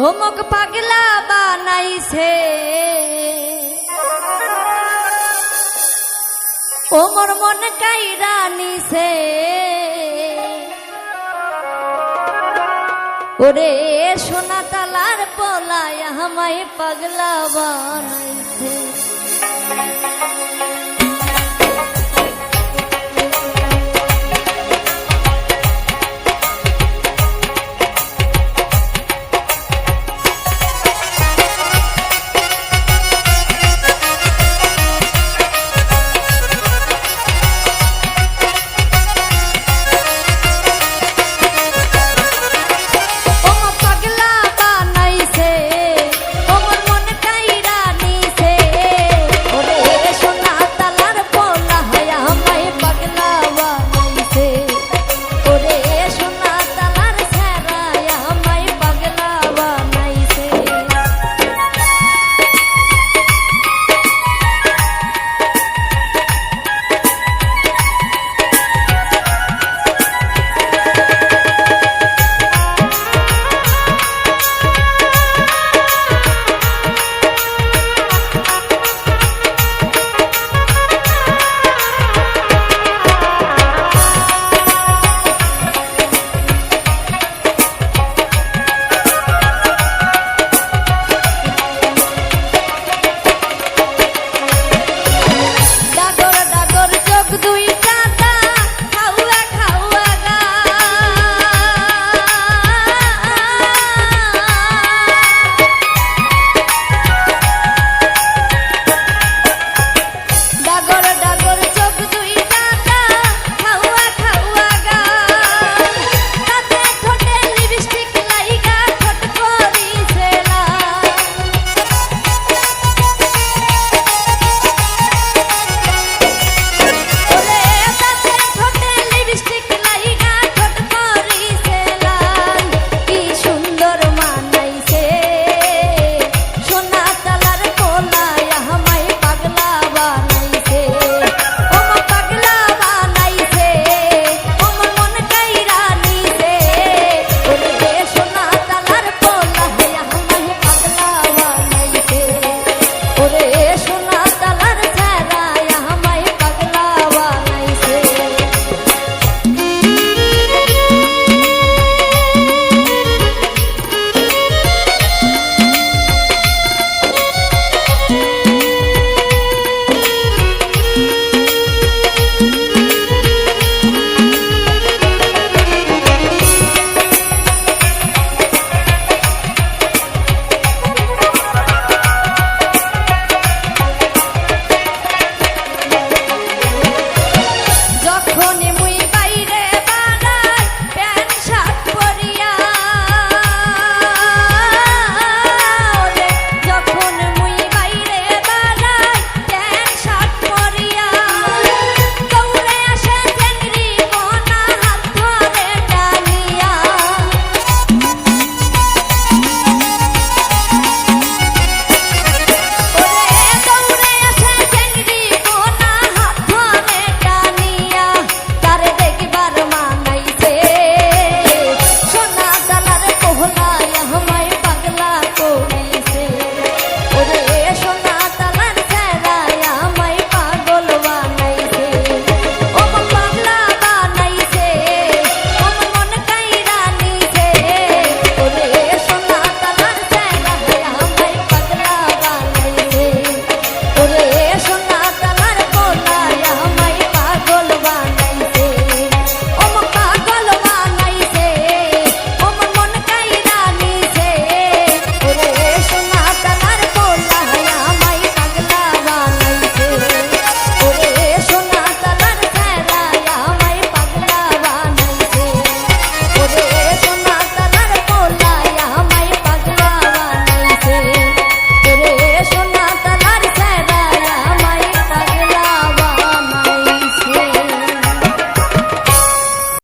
হোমক পাগলা বানাইছে। ওমর মন কাইরা নিছে। ওরে সোনা তালার পলায় আমায় পাগলা বানাইছে।